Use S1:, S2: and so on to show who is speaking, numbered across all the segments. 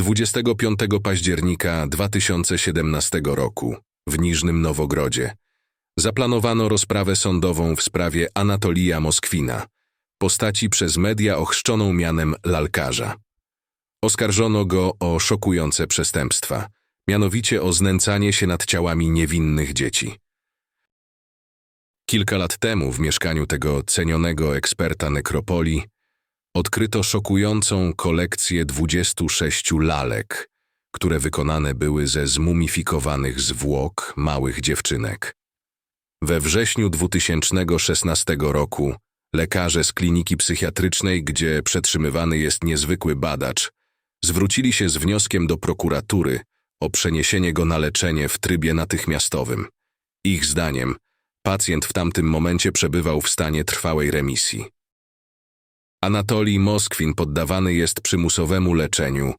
S1: 25 października 2017 roku w Niżnym Nowogrodzie zaplanowano rozprawę sądową w sprawie Anatolija Moskwina, postaci przez media ochrzczoną mianem lalkarza. Oskarżono go o szokujące przestępstwa, mianowicie o znęcanie się nad ciałami niewinnych dzieci. Kilka lat temu w mieszkaniu tego cenionego eksperta nekropolii odkryto szokującą kolekcję 26 lalek, które wykonane były ze zmumifikowanych zwłok małych dziewczynek. We wrześniu 2016 roku lekarze z kliniki psychiatrycznej, gdzie przetrzymywany jest niezwykły badacz, zwrócili się z wnioskiem do prokuratury o przeniesienie go na leczenie w trybie natychmiastowym. Ich zdaniem pacjent w tamtym momencie przebywał w stanie trwałej remisji. Anatolij Moskwin poddawany jest przymusowemu leczeniu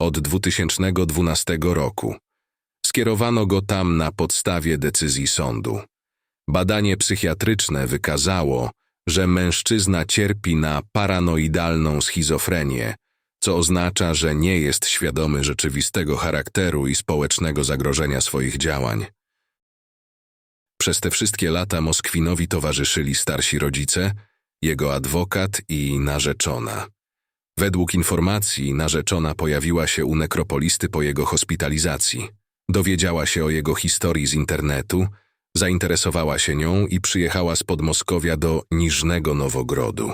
S1: od 2012 roku. Skierowano go tam na podstawie decyzji sądu. Badanie psychiatryczne wykazało, że mężczyzna cierpi na paranoidalną schizofrenię, co oznacza, że nie jest świadomy rzeczywistego charakteru i społecznego zagrożenia swoich działań. Przez te wszystkie lata Moskwinowi towarzyszyli starsi rodzice, jego adwokat i narzeczona. Według informacji narzeczona pojawiła się u nekropolisty po jego hospitalizacji. Dowiedziała się o jego historii z internetu, zainteresowała się nią i przyjechała z Podmoskowia do Niżnego Nowogrodu.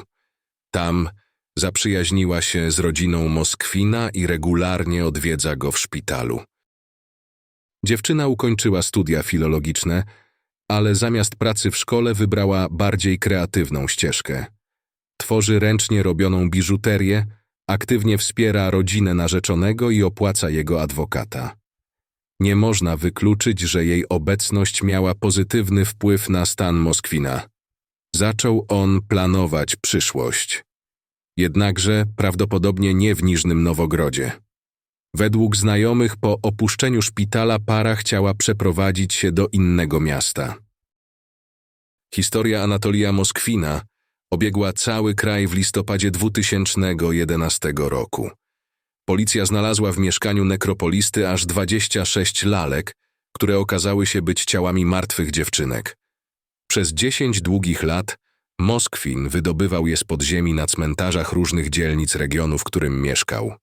S1: Tam zaprzyjaźniła się z rodziną Moskwina i regularnie odwiedza go w szpitalu. Dziewczyna ukończyła studia filologiczne, ale zamiast pracy w szkole wybrała bardziej kreatywną ścieżkę. Tworzy ręcznie robioną biżuterię, aktywnie wspiera rodzinę narzeczonego i opłaca jego adwokata. Nie można wykluczyć, że jej obecność miała pozytywny wpływ na stan Moskwina. Zaczął on planować przyszłość. Jednakże prawdopodobnie nie w Niżnym Nowogrodzie. Według znajomych po opuszczeniu szpitala para chciała przeprowadzić się do innego miasta. Historia Anatolija Moskwina obiegła cały kraj w listopadzie 2011 roku. Policja znalazła w mieszkaniu nekropolisty aż 26 lalek, które okazały się być ciałami martwych dziewczynek. Przez 10 długich lat Moskwin wydobywał je z podziemi na cmentarzach różnych dzielnic regionu, w którym mieszkał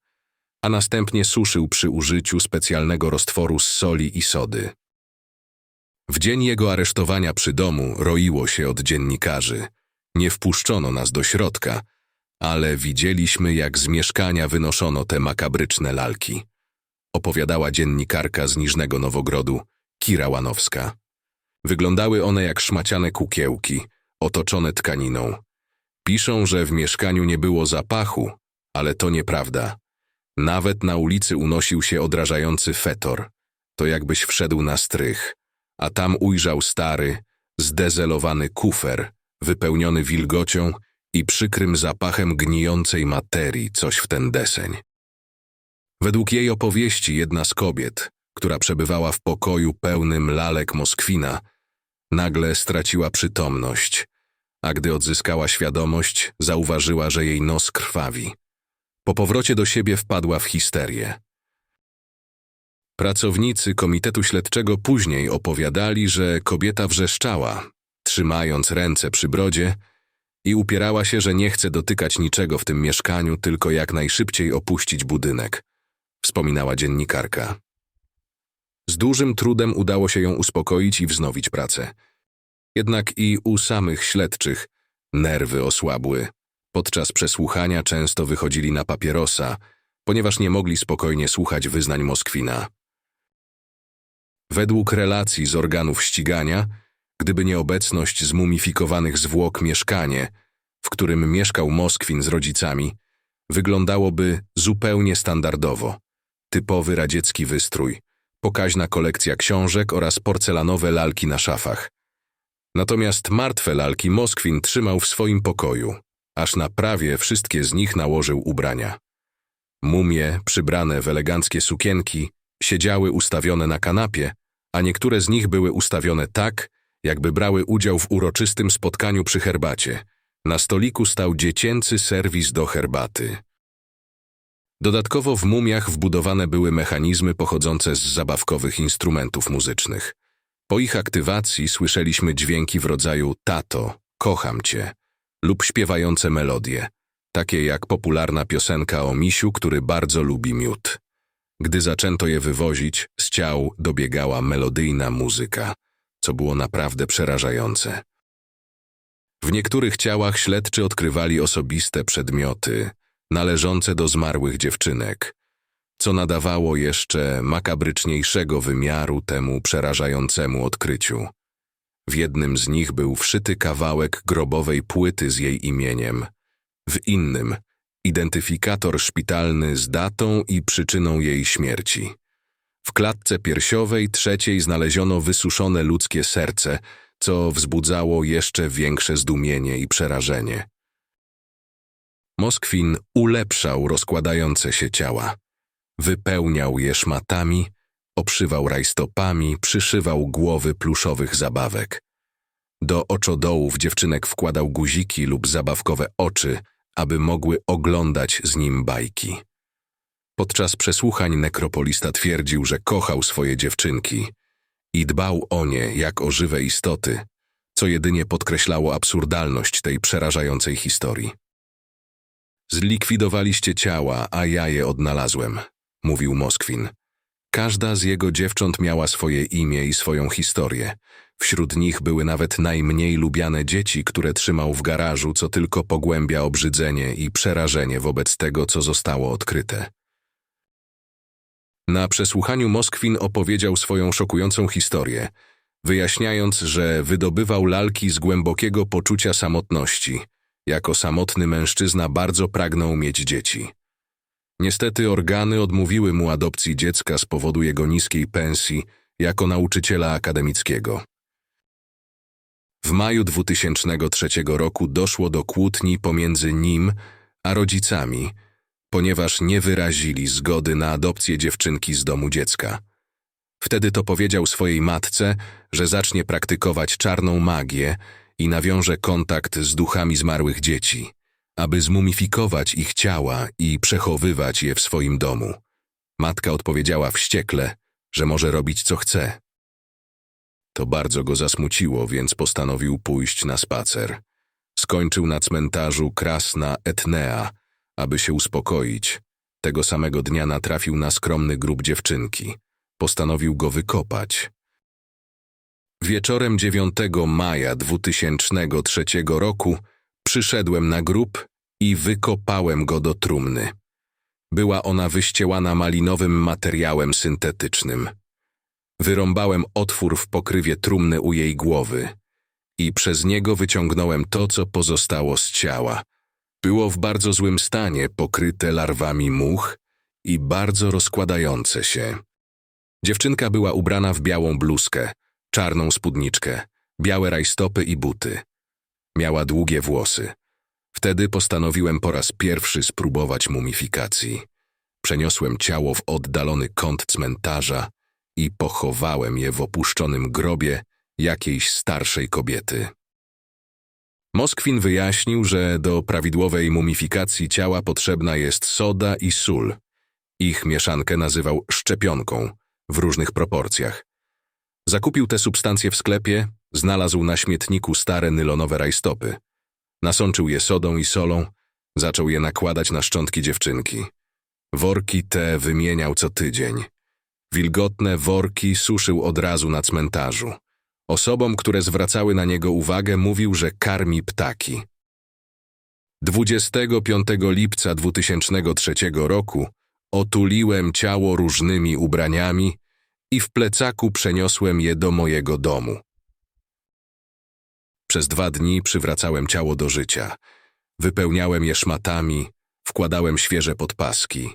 S1: a następnie suszył przy użyciu specjalnego roztworu z soli i sody. W dzień jego aresztowania przy domu roiło się od dziennikarzy. Nie wpuszczono nas do środka, ale widzieliśmy, jak z mieszkania wynoszono te makabryczne lalki. Opowiadała dziennikarka z Niżnego Nowogrodu, Kira Łanowska. Wyglądały one jak szmaciane kukiełki, otoczone tkaniną. Piszą, że w mieszkaniu nie było zapachu, ale to nieprawda. Nawet na ulicy unosił się odrażający fetor. To jakbyś wszedł na strych, a tam ujrzał stary, zdezelowany kufer, wypełniony wilgocią i przykrym zapachem gnijącej materii, coś w ten deseń. Według jej opowieści jedna z kobiet, która przebywała w pokoju pełnym lalek Moskwina, nagle straciła przytomność, a gdy odzyskała świadomość, zauważyła, że jej nos krwawi. Po powrocie do siebie wpadła w histerię. Pracownicy Komitetu Śledczego później opowiadali, że kobieta wrzeszczała, trzymając ręce przy brodzie i upierała się, że nie chce dotykać niczego w tym mieszkaniu, tylko jak najszybciej opuścić budynek, wspominała dziennikarka. Z dużym trudem udało się ją uspokoić i wznowić pracę. Jednak i u samych śledczych nerwy osłabły. Podczas przesłuchania często wychodzili na papierosa, ponieważ nie mogli spokojnie słuchać wyznań Moskwina. Według relacji z organów ścigania, gdyby nie obecność zmumifikowanych zwłok mieszkanie, w którym mieszkał Moskwin z rodzicami, wyglądałoby zupełnie standardowo. Typowy radziecki wystrój, pokaźna kolekcja książek oraz porcelanowe lalki na szafach. Natomiast martwe lalki Moskwin trzymał w swoim pokoju aż na prawie wszystkie z nich nałożył ubrania. Mumie, przybrane w eleganckie sukienki, siedziały ustawione na kanapie, a niektóre z nich były ustawione tak, jakby brały udział w uroczystym spotkaniu przy herbacie. Na stoliku stał dziecięcy serwis do herbaty. Dodatkowo w mumiach wbudowane były mechanizmy pochodzące z zabawkowych instrumentów muzycznych. Po ich aktywacji słyszeliśmy dźwięki w rodzaju tato, kocham cię lub śpiewające melodie, takie jak popularna piosenka o misiu, który bardzo lubi miód. Gdy zaczęto je wywozić, z ciał dobiegała melodyjna muzyka, co było naprawdę przerażające. W niektórych ciałach śledczy odkrywali osobiste przedmioty należące do zmarłych dziewczynek, co nadawało jeszcze makabryczniejszego wymiaru temu przerażającemu odkryciu. W jednym z nich był wszyty kawałek grobowej płyty z jej imieniem, w innym identyfikator szpitalny z datą i przyczyną jej śmierci. W klatce piersiowej trzeciej znaleziono wysuszone ludzkie serce, co wzbudzało jeszcze większe zdumienie i przerażenie. Moskwin ulepszał rozkładające się ciała. Wypełniał je szmatami, obszywał rajstopami, przyszywał głowy pluszowych zabawek. Do oczodołów dziewczynek wkładał guziki lub zabawkowe oczy, aby mogły oglądać z nim bajki. Podczas przesłuchań nekropolista twierdził, że kochał swoje dziewczynki i dbał o nie jak o żywe istoty, co jedynie podkreślało absurdalność tej przerażającej historii. Zlikwidowaliście ciała, a ja je odnalazłem, mówił Moskwin. Każda z jego dziewcząt miała swoje imię i swoją historię. Wśród nich były nawet najmniej lubiane dzieci, które trzymał w garażu, co tylko pogłębia obrzydzenie i przerażenie wobec tego, co zostało odkryte. Na przesłuchaniu Moskwin opowiedział swoją szokującą historię, wyjaśniając, że wydobywał lalki z głębokiego poczucia samotności. Jako samotny mężczyzna bardzo pragnął mieć dzieci. Niestety organy odmówiły mu adopcji dziecka z powodu jego niskiej pensji jako nauczyciela akademickiego. W maju 2003 roku doszło do kłótni pomiędzy nim a rodzicami, ponieważ nie wyrazili zgody na adopcję dziewczynki z domu dziecka. Wtedy to powiedział swojej matce, że zacznie praktykować czarną magię i nawiąże kontakt z duchami zmarłych dzieci, aby zmumifikować ich ciała i przechowywać je w swoim domu. Matka odpowiedziała wściekle, że może robić co chce. To bardzo go zasmuciło, więc postanowił pójść na spacer. Skończył na cmentarzu Krasna Etnea, aby się uspokoić. Tego samego dnia natrafił na skromny grób dziewczynki. Postanowił go wykopać. Wieczorem 9 maja 2003 roku przyszedłem na grób i wykopałem go do trumny. Była ona wyściełana malinowym materiałem syntetycznym. Wyrąbałem otwór w pokrywie trumny u jej głowy i przez niego wyciągnąłem to, co pozostało z ciała. Było w bardzo złym stanie, pokryte larwami much i bardzo rozkładające się. Dziewczynka była ubrana w białą bluzkę, czarną spódniczkę, białe rajstopy i buty. Miała długie włosy. Wtedy postanowiłem po raz pierwszy spróbować mumifikacji. Przeniosłem ciało w oddalony kąt cmentarza i pochowałem je w opuszczonym grobie jakiejś starszej kobiety. Moskwin wyjaśnił, że do prawidłowej mumifikacji ciała potrzebna jest soda i sól. Ich mieszankę nazywał szczepionką w różnych proporcjach. Zakupił te substancje w sklepie, znalazł na śmietniku stare nylonowe rajstopy. Nasączył je sodą i solą, zaczął je nakładać na szczątki dziewczynki. Worki te wymieniał co tydzień. Wilgotne worki suszył od razu na cmentarzu. Osobom, które zwracały na niego uwagę, mówił, że karmi ptaki. 25 lipca 2003 roku otuliłem ciało różnymi ubraniami i w plecaku przeniosłem je do mojego domu. Przez dwa dni przywracałem ciało do życia. Wypełniałem je szmatami, wkładałem świeże podpaski.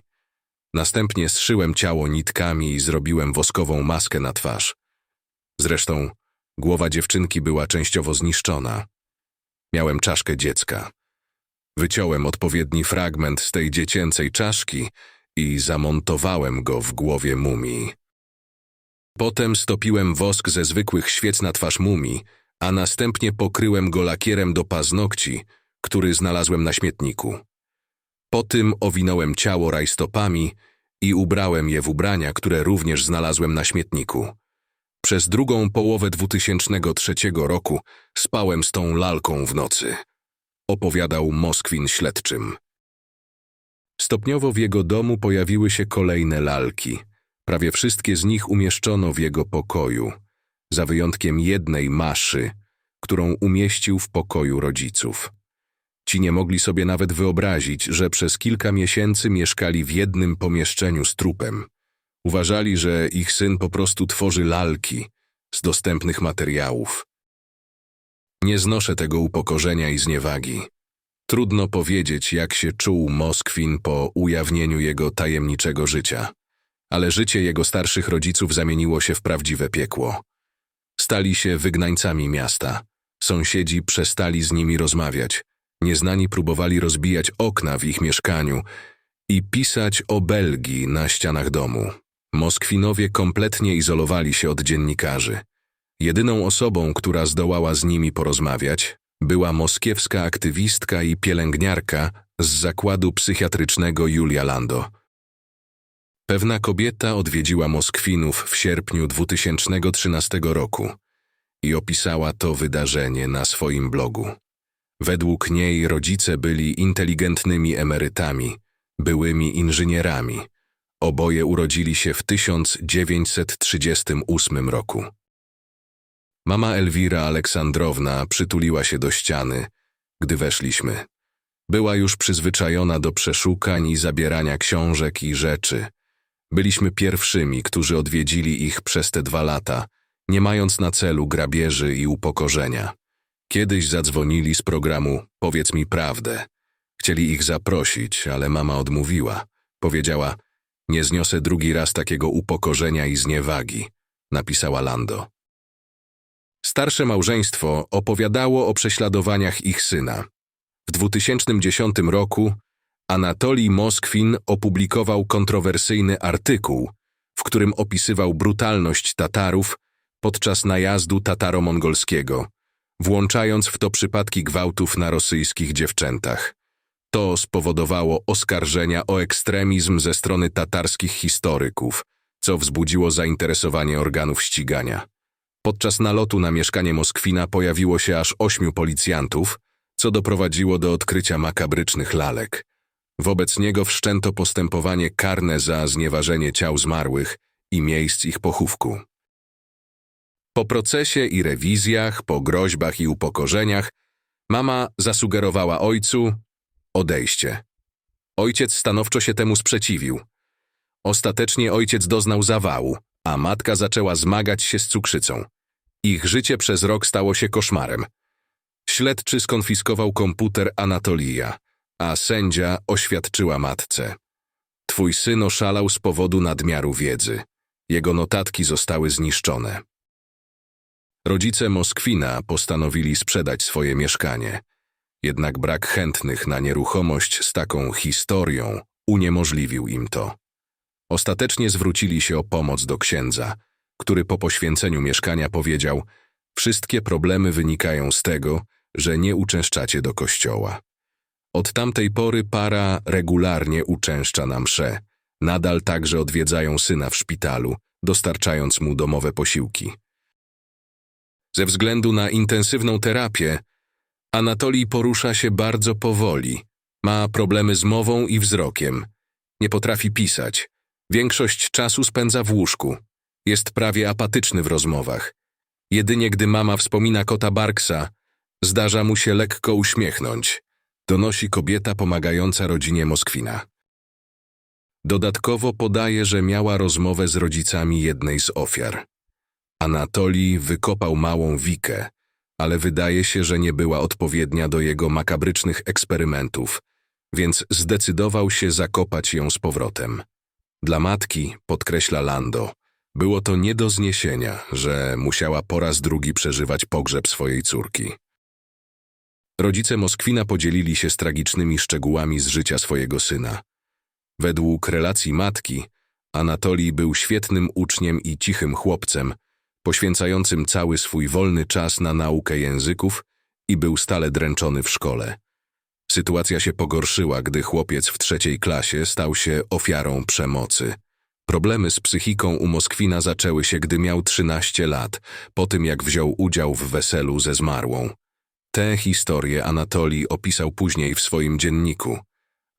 S1: Następnie zszyłem ciało nitkami i zrobiłem woskową maskę na twarz. Zresztą głowa dziewczynki była częściowo zniszczona. Miałem czaszkę dziecka. Wyciąłem odpowiedni fragment z tej dziecięcej czaszki i zamontowałem go w głowie mumii. Potem stopiłem wosk ze zwykłych świec na twarz mumii, a następnie pokryłem go lakierem do paznokci, który znalazłem na śmietniku. Po tym owinąłem ciało rajstopami i ubrałem je w ubrania, które również znalazłem na śmietniku. Przez drugą połowę 2003 roku spałem z tą lalką w nocy. Opowiadał Moskwin śledczym. Stopniowo w jego domu pojawiły się kolejne lalki. Prawie wszystkie z nich umieszczono w jego pokoju, za wyjątkiem jednej maszy, którą umieścił w pokoju rodziców. Ci nie mogli sobie nawet wyobrazić, że przez kilka miesięcy mieszkali w jednym pomieszczeniu z trupem. Uważali, że ich syn po prostu tworzy lalki z dostępnych materiałów. Nie znoszę tego upokorzenia i zniewagi. Trudno powiedzieć, jak się czuł Moskwin po ujawnieniu jego tajemniczego życia, ale życie jego starszych rodziców zamieniło się w prawdziwe piekło. Stali się wygnańcami miasta. Sąsiedzi przestali z nimi rozmawiać. Nieznani próbowali rozbijać okna w ich mieszkaniu i pisać o Belgii na ścianach domu. Moskwinowie kompletnie izolowali się od dziennikarzy. Jedyną osobą, która zdołała z nimi porozmawiać, była moskiewska aktywistka i pielęgniarka z zakładu psychiatrycznego Julia Lando. Pewna kobieta odwiedziła Moskwinów w sierpniu 2013 roku i opisała to wydarzenie na swoim blogu. Według niej rodzice byli inteligentnymi emerytami, byłymi inżynierami. Oboje urodzili się w 1938 roku. Mama Elwira Aleksandrowna przytuliła się do ściany, gdy weszliśmy. Była już przyzwyczajona do przeszukań i zabierania książek i rzeczy. Byliśmy pierwszymi, którzy odwiedzili ich przez te dwa lata, nie mając na celu grabieży i upokorzenia. Kiedyś zadzwonili z programu Powiedz mi prawdę. Chcieli ich zaprosić, ale mama odmówiła. Powiedziała, nie zniosę drugi raz takiego upokorzenia i zniewagi, napisała Lando. Starsze małżeństwo opowiadało o prześladowaniach ich syna. W 2010 roku Anatolij Moskwin opublikował kontrowersyjny artykuł, w którym opisywał brutalność Tatarów podczas najazdu tataro-mongolskiego, włączając w to przypadki gwałtów na rosyjskich dziewczętach. To spowodowało oskarżenia o ekstremizm ze strony tatarskich historyków, co wzbudziło zainteresowanie organów ścigania. Podczas nalotu na mieszkanie Moskwina pojawiło się aż ośmiu policjantów, co doprowadziło do odkrycia makabrycznych lalek. Wobec niego wszczęto postępowanie karne za znieważenie ciał zmarłych i miejsc ich pochówku. Po procesie i rewizjach, po groźbach i upokorzeniach, mama zasugerowała ojcu odejście. Ojciec stanowczo się temu sprzeciwił. Ostatecznie ojciec doznał zawału, a matka zaczęła zmagać się z cukrzycą. Ich życie przez rok stało się koszmarem. Śledczy skonfiskował komputer Anatolija, a sędzia oświadczyła matce. Twój syn oszalał z powodu nadmiaru wiedzy. Jego notatki zostały zniszczone. Rodzice Moskwina postanowili sprzedać swoje mieszkanie. Jednak brak chętnych na nieruchomość z taką historią uniemożliwił im to. Ostatecznie zwrócili się o pomoc do księdza, który po poświęceniu mieszkania powiedział: Wszystkie problemy wynikają z tego, że nie uczęszczacie do kościoła. Od tamtej pory para regularnie uczęszcza na msze, nadal także odwiedzają syna w szpitalu, dostarczając mu domowe posiłki. Ze względu na intensywną terapię, Anatolij porusza się bardzo powoli. Ma problemy z mową i wzrokiem. Nie potrafi pisać. Większość czasu spędza w łóżku. Jest prawie apatyczny w rozmowach. Jedynie gdy mama wspomina kota Barksa, zdarza mu się lekko uśmiechnąć. Donosi kobieta pomagająca rodzinie Moskwina. Dodatkowo podaje, że miała rozmowę z rodzicami jednej z ofiar. Anatolij wykopał małą Wikę, ale wydaje się, że nie była odpowiednia do jego makabrycznych eksperymentów, więc zdecydował się zakopać ją z powrotem. Dla matki, podkreśla Lando, było to nie do zniesienia, że musiała po raz drugi przeżywać pogrzeb swojej córki. Rodzice Moskwina podzielili się z tragicznymi szczegółami z życia swojego syna. Według relacji matki, Anatolij był świetnym uczniem i cichym chłopcem, poświęcającym cały swój wolny czas na naukę języków i był stale dręczony w szkole. Sytuacja się pogorszyła, gdy chłopiec w trzeciej klasie stał się ofiarą przemocy. Problemy z psychiką u Moskwina zaczęły się, gdy miał 13 lat, po tym jak wziął udział w weselu ze zmarłą. Tę historię Anatolii opisał później w swoim dzienniku,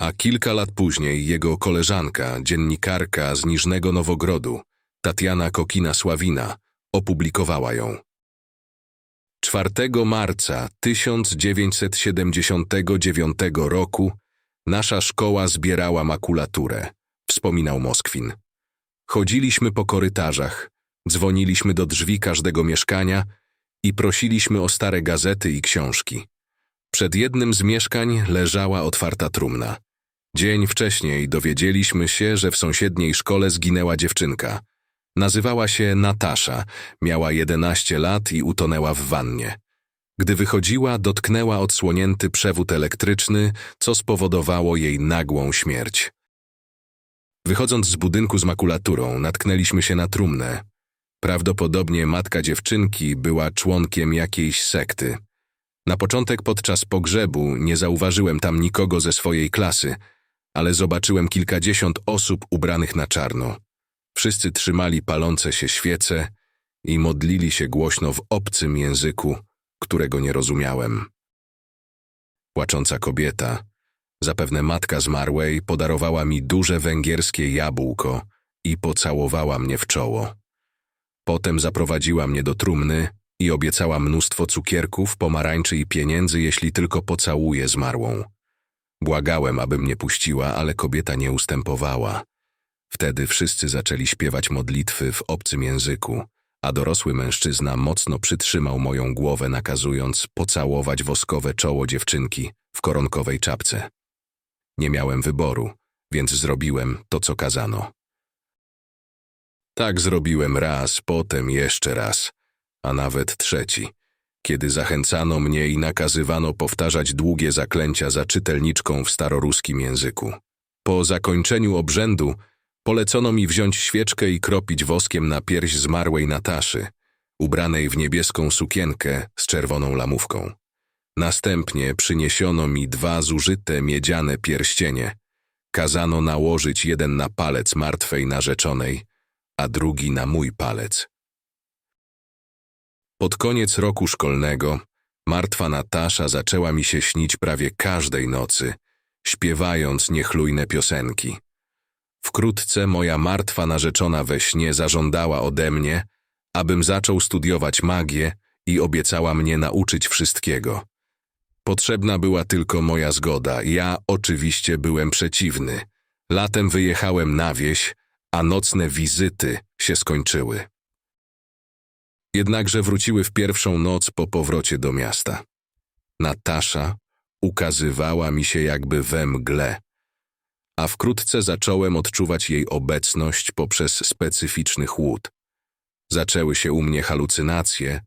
S1: a kilka lat później jego koleżanka, dziennikarka z Niżnego Nowogrodu, Tatiana Kokina-Sławina, opublikowała ją. 4 marca 1979 roku nasza szkoła zbierała makulaturę, wspominał Moskwin. Chodziliśmy po korytarzach, dzwoniliśmy do drzwi każdego mieszkania i prosiliśmy o stare gazety i książki. Przed jednym z mieszkań leżała otwarta trumna. Dzień wcześniej dowiedzieliśmy się, że w sąsiedniej szkole zginęła dziewczynka. Nazywała się Natasza, miała 11 lat i utonęła w wannie. Gdy wychodziła, dotknęła odsłonięty przewód elektryczny, co spowodowało jej nagłą śmierć. Wychodząc z budynku z makulaturą, natknęliśmy się na trumnę. Prawdopodobnie matka dziewczynki była członkiem jakiejś sekty. Na początek podczas pogrzebu nie zauważyłem tam nikogo ze swojej klasy, ale zobaczyłem kilkadziesiąt osób ubranych na czarno. Wszyscy trzymali palące się świece i modlili się głośno w obcym języku, którego nie rozumiałem. Płacząca kobieta, zapewne matka zmarłej, podarowała mi duże węgierskie jabłko i pocałowała mnie w czoło. Potem zaprowadziła mnie do trumny i obiecała mnóstwo cukierków, pomarańczy i pieniędzy, jeśli tylko pocałuję zmarłą. Błagałem, aby mnie puściła, ale kobieta nie ustępowała. Wtedy wszyscy zaczęli śpiewać modlitwy w obcym języku, a dorosły mężczyzna mocno przytrzymał moją głowę, nakazując pocałować woskowe czoło dziewczynki w koronkowej czapce. Nie miałem wyboru, więc zrobiłem to, co kazano. Tak zrobiłem raz, potem jeszcze raz, a nawet trzeci, kiedy zachęcano mnie i nakazywano powtarzać długie zaklęcia za czytelniczką w staroruskim języku. Po zakończeniu obrzędu polecono mi wziąć świeczkę i kropić woskiem na pierś zmarłej Nataszy, ubranej w niebieską sukienkę z czerwoną lamówką. Następnie przyniesiono mi dwa zużyte miedziane pierścienie. Kazano nałożyć jeden na palec martwej narzeczonej, a drugi na mój palec. Pod koniec roku szkolnego martwa Natasza zaczęła mi się śnić prawie każdej nocy, śpiewając niechlujne piosenki. Wkrótce moja martwa narzeczona we śnie zażądała ode mnie, abym zaczął studiować magię i obiecała mnie nauczyć wszystkiego. Potrzebna była tylko moja zgoda. Ja oczywiście byłem przeciwny. Latem wyjechałem na wieś, a nocne wizyty się skończyły. Jednakże wróciły w pierwszą noc po powrocie do miasta. Natasza ukazywała mi się jakby we mgle, a wkrótce zacząłem odczuwać jej obecność poprzez specyficzny chłód. Zaczęły się u mnie halucynacje,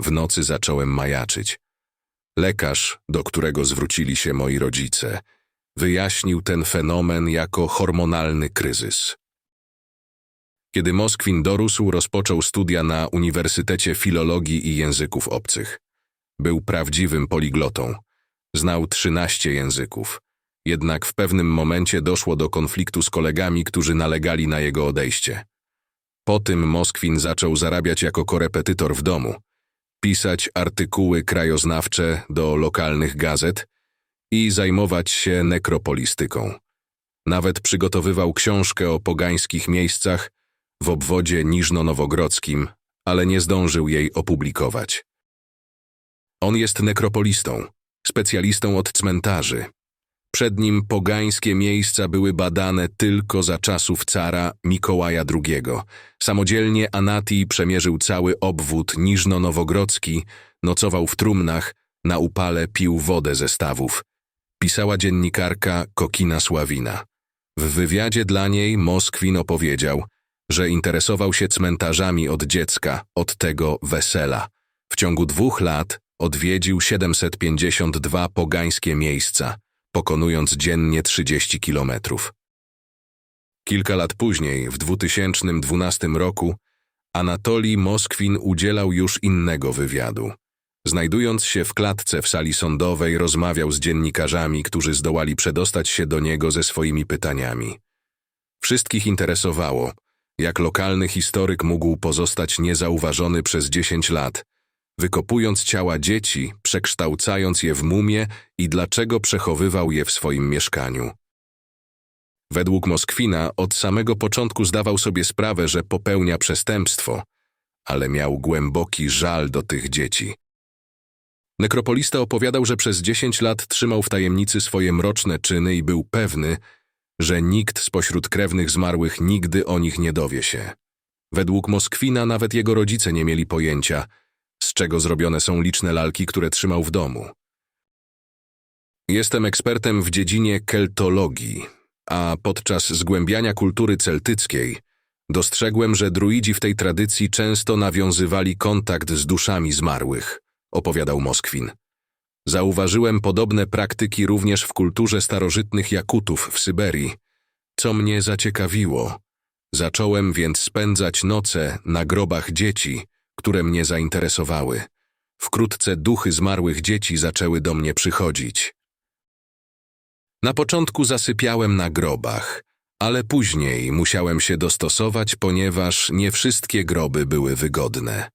S1: w nocy zacząłem majaczyć. Lekarz, do którego zwrócili się moi rodzice, wyjaśnił ten fenomen jako hormonalny kryzys. Kiedy Moskwin dorósł, rozpoczął studia na Uniwersytecie Filologii i Języków Obcych. Był prawdziwym poliglotą. Znał 13 języków. Jednak w pewnym momencie doszło do konfliktu z kolegami, którzy nalegali na jego odejście. Po tym Moskwin zaczął zarabiać jako korepetytor w domu, pisać artykuły krajoznawcze do lokalnych gazet i zajmować się nekropolistyką. Nawet przygotowywał książkę o pogańskich miejscach w obwodzie niżno-nowogrodzkim, ale nie zdążył jej opublikować. On jest nekropolistą, specjalistą od cmentarzy. Przed nim pogańskie miejsca były badane tylko za czasów cara Mikołaja II. Samodzielnie Anati przemierzył cały obwód niżno-nowogrodzki, nocował w trumnach, na upale pił wodę ze stawów. Pisała dziennikarka Kokina Sławina. W wywiadzie dla niej Moskwin opowiedział, że interesował się cmentarzami od dziecka, od tego wesela. W ciągu dwóch lat odwiedził 752 pogańskie miejsca, pokonując dziennie 30 kilometrów. Kilka lat później, w 2012 roku, Anatolii Moskwin udzielał już innego wywiadu. Znajdując się w klatce w sali sądowej, rozmawiał z dziennikarzami, którzy zdołali przedostać się do niego ze swoimi pytaniami. Wszystkich interesowało, jak lokalny historyk mógł pozostać niezauważony przez 10 lat, wykopując ciała dzieci, przekształcając je w mumie i dlaczego przechowywał je w swoim mieszkaniu. Według Moskwina od samego początku zdawał sobie sprawę, że popełnia przestępstwo, ale miał głęboki żal do tych dzieci. Nekropolista opowiadał, że przez 10 lat trzymał w tajemnicy swoje mroczne czyny i był pewny, że nikt spośród krewnych zmarłych nigdy o nich nie dowie się. Według Moskwina nawet jego rodzice nie mieli pojęcia, z czego zrobione są liczne lalki, które trzymał w domu. Jestem ekspertem w dziedzinie keltologii, a podczas zgłębiania kultury celtyckiej dostrzegłem, że druidzi w tej tradycji często nawiązywali kontakt z duszami zmarłych, opowiadał Moskwin. Zauważyłem podobne praktyki również w kulturze starożytnych Jakutów w Syberii, co mnie zaciekawiło. Zacząłem więc spędzać noce na grobach dzieci, które mnie zainteresowały. Wkrótce duchy zmarłych dzieci zaczęły do mnie przychodzić. Na początku zasypiałem na grobach, ale później musiałem się dostosować, ponieważ nie wszystkie groby były wygodne.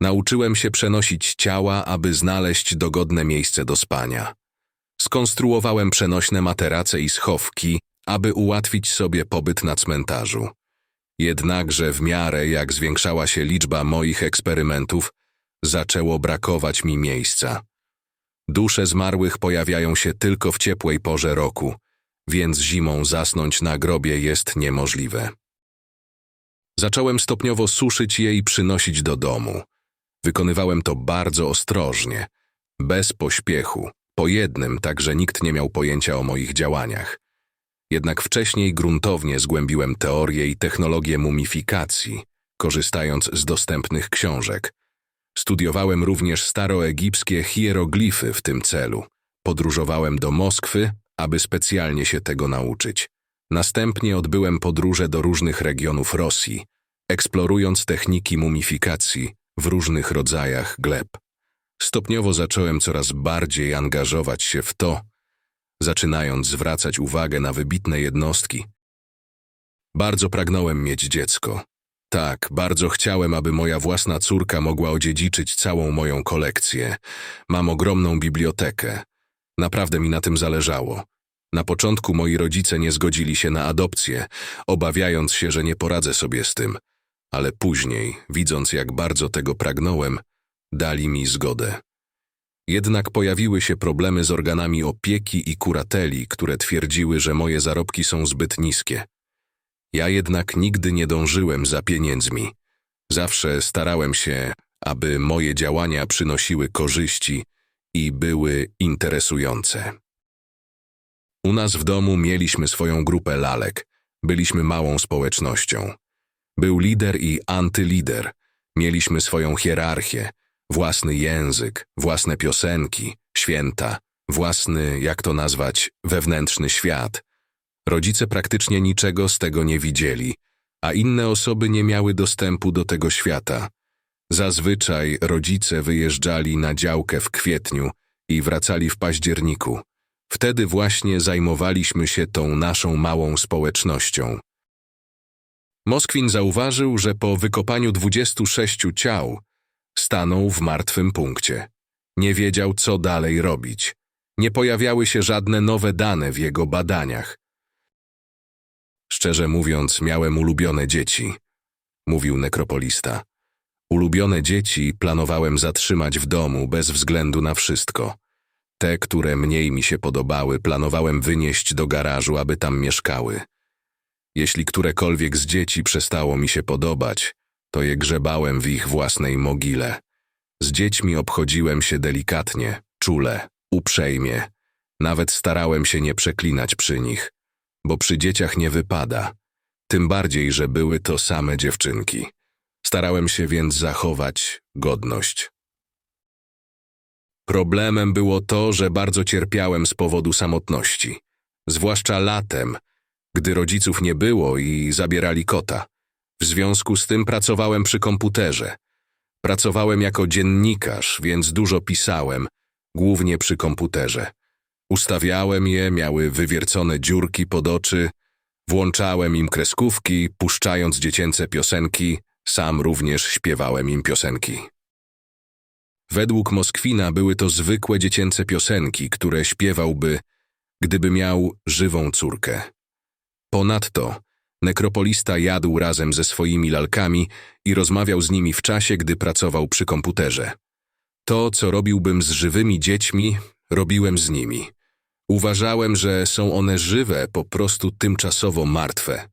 S1: Nauczyłem się przenosić ciała, aby znaleźć dogodne miejsce do spania. Skonstruowałem przenośne materace i schowki, aby ułatwić sobie pobyt na cmentarzu. Jednakże w miarę jak zwiększała się liczba moich eksperymentów, zaczęło brakować mi miejsca. Dusze zmarłych pojawiają się tylko w ciepłej porze roku, więc zimą zasnąć na grobie jest niemożliwe. Zacząłem stopniowo suszyć je i przynosić do domu. Wykonywałem to bardzo ostrożnie, bez pośpiechu, po jednym, tak że nikt nie miał pojęcia o moich działaniach. Jednak wcześniej gruntownie zgłębiłem teorię i technologię mumifikacji, korzystając z dostępnych książek. Studiowałem również staroegipskie hieroglify w tym celu. Podróżowałem do Moskwy, aby specjalnie się tego nauczyć. Następnie odbyłem podróże do różnych regionów Rosji, eksplorując techniki mumifikacji w różnych rodzajach gleb. Stopniowo zacząłem coraz bardziej angażować się w to, zaczynając zwracać uwagę na wybitne jednostki. Bardzo pragnąłem mieć dziecko. Tak, bardzo chciałem, aby moja własna córka mogła odziedziczyć całą moją kolekcję. Mam ogromną bibliotekę. Naprawdę mi na tym zależało. Na początku moi rodzice nie zgodzili się na adopcję, obawiając się, że nie poradzę sobie z tym, ale później, widząc jak bardzo tego pragnąłem, dali mi zgodę. Jednak pojawiły się problemy z organami opieki i kurateli, które twierdziły, że moje zarobki są zbyt niskie. Ja jednak nigdy nie dążyłem za pieniędzmi. Zawsze starałem się, aby moje działania przynosiły korzyści i były interesujące. U nas w domu mieliśmy swoją grupę lalek. Byliśmy małą społecznością. Był lider i antylider. Mieliśmy swoją hierarchię, własny język, własne piosenki, święta, własny, jak to nazwać, wewnętrzny świat. Rodzice praktycznie niczego z tego nie widzieli, a inne osoby nie miały dostępu do tego świata. Zazwyczaj rodzice wyjeżdżali na działkę w kwietniu i wracali w październiku. Wtedy właśnie zajmowaliśmy się tą naszą małą społecznością. Moskwin zauważył, że po wykopaniu 26 ciał stanął w martwym punkcie. Nie wiedział, co dalej robić. Nie pojawiały się żadne nowe dane w jego badaniach. Szczerze mówiąc, miałem ulubione dzieci, mówił nekropolista. Ulubione dzieci planowałem zatrzymać w domu bez względu na wszystko. Te, które mniej mi się podobały, planowałem wynieść do garażu, aby tam mieszkały. Jeśli którekolwiek z dzieci przestało mi się podobać, to je grzebałem w ich własnej mogile. Z dziećmi obchodziłem się delikatnie, czule, uprzejmie. Nawet starałem się nie przeklinać przy nich, bo przy dzieciach nie wypada. Tym bardziej, że były to same dziewczynki. Starałem się więc zachować godność. Problemem było to, że bardzo cierpiałem z powodu samotności, zwłaszcza latem, gdy rodziców nie było i zabierali kota. W związku z tym pracowałem przy komputerze. Pracowałem jako dziennikarz, więc dużo pisałem, głównie przy komputerze. Ustawiałem je, miały wywiercone dziurki pod oczy, włączałem im kreskówki, puszczając dziecięce piosenki, sam również śpiewałem im piosenki. Według Moskwina były to zwykłe dziecięce piosenki, które śpiewałby, gdyby miał żywą córkę. Ponadto nekropolista jadł razem ze swoimi lalkami i rozmawiał z nimi w czasie, gdy pracował przy komputerze. To, co robiłbym z żywymi dziećmi, robiłem z nimi. Uważałem, że są one żywe, po prostu tymczasowo martwe.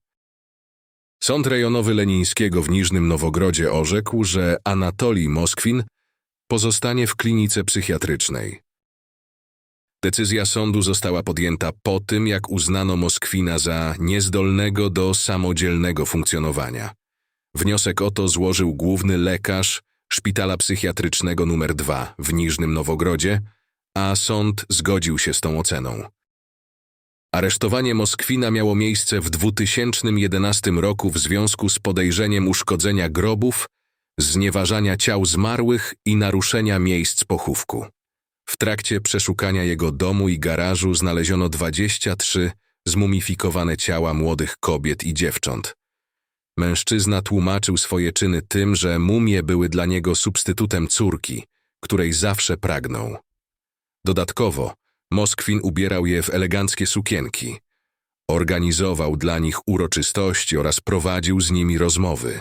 S1: Sąd rejonowy Lenińskiego w Niżnym Nowogrodzie orzekł, że Anatolij Moskwin pozostanie w klinice psychiatrycznej. Decyzja sądu została podjęta po tym, jak uznano Moskwina za niezdolnego do samodzielnego funkcjonowania. Wniosek o to złożył główny lekarz szpitala psychiatrycznego nr 2 w Niżnym Nowogrodzie, a sąd zgodził się z tą oceną. Aresztowanie Moskwina miało miejsce w 2011 roku w związku z podejrzeniem uszkodzenia grobów, znieważania ciał zmarłych i naruszenia miejsc pochówku. W trakcie przeszukania jego domu i garażu znaleziono 23 zmumifikowane ciała młodych kobiet i dziewcząt. Mężczyzna tłumaczył swoje czyny tym, że mumie były dla niego substytutem córki, której zawsze pragnął. Dodatkowo, Moskwin ubierał je w eleganckie sukienki. Organizował dla nich uroczystości oraz prowadził z nimi rozmowy.